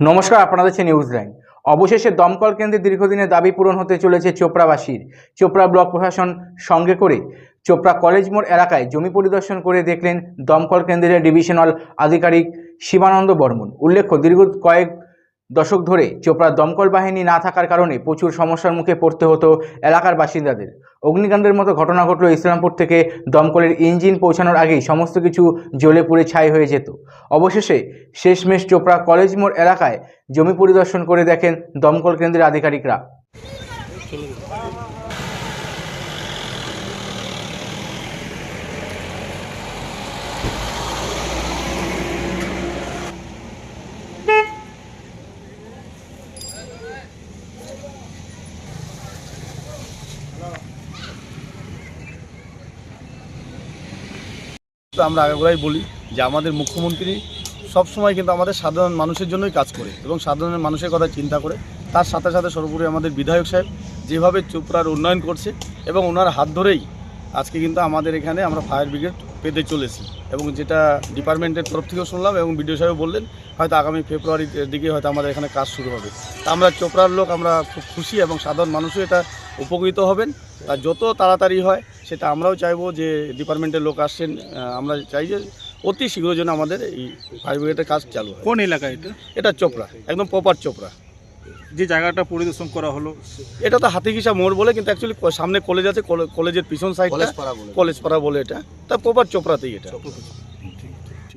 নমস্কার আপনাদের হচ্ছে নিউজ লাইন অবশেষে দমকল কেন্দ্রে দীর্ঘদিনের দাবি পূরণ হতে চলেছে চোপড়াবাসীর। চোপড়া ব্লক প্রশাসন সঙ্গে করে চোপড়া কলেজ মোড় এলাকায় জমি পরিদর্শন করে দেখলেন দমকল কেন্দ্রের ডিভিশনাল আধিকারিক শিবানন্দ বর্মন। উল্লেখ্য, দীর্ঘ কয়েক দশক ধরে চোপড়া দমকল বাহিনী না থাকার কারণে প্রচুর সমস্যার মুখে পড়তে হতো এলাকার বাসিন্দাদের। অগ্নিকাণ্ডের মতো ঘটনা ঘটল ইসলামপুর থেকে দমকলের ইঞ্জিন পৌঁছানোর আগেই সমস্ত কিছু জ্বলে পুড়ে ছাই হয়ে যেত। অবশেষে শেষমেশ চোপড়া কলেজ মোড় এলাকায় জমি পরিদর্শন করে দেখেন দমকল কেন্দ্রের আধিকারিকরা। তো আমরা আগেই বলি যে আমাদের মুখ্যমন্ত্রী সবসময় কিন্তু আমাদের সাধারণ মানুষের জন্যই কাজ করে এবং সাধারণ মানুষের কথা চিন্তা করে। তার সাথে সাথে সর্বোপরি আমাদের বিধায়ক সাহেব যেভাবে চোপড়ার উন্নয়ন করছে এবং ওনার হাত ধরেই আজকে কিন্তু আমাদের এখানে আমরা ফায়ার ব্রিগেড পেতে চলেছি এবং যেটা ডিপার্টমেন্টের তরফ থেকেও শুনলাম এবং বিডিও সাহেব বললেন, হয়তো আগামী ফেব্রুয়ারির দিকে হয়তো আমাদের এখানে কাজ শুরু হবে। তা আমরা চোপড়ার লোক, আমরা খুব খুশি এবং সাধারণ মানুষও এটা উপকৃত হবেন। আর যত তাড়াতাড়ি হয় সেটা আমরাও চাইব যে ডিপার্টমেন্টের লোক আসছেন আমরা চাই যে অতি শীঘ্র যেন আমাদের এই ফায়ার ব্রিগেডের কাজ চালু হয়। কোন এলাকা এটা? এটা চোপড়া একদম প্রপার চোপড়া। যে জায়গাটা পরিদর্শন করা হলো এটা তো হাতিকিসা মোড় বলে কিন্তু অ্যাকচুয়ালি সামনে কলেজ আছে কলে- কলেজের পিছন সাইডটা কলেজ পাড়া বলে। এটা। তা প্রপার চোপড়াতেই এটা।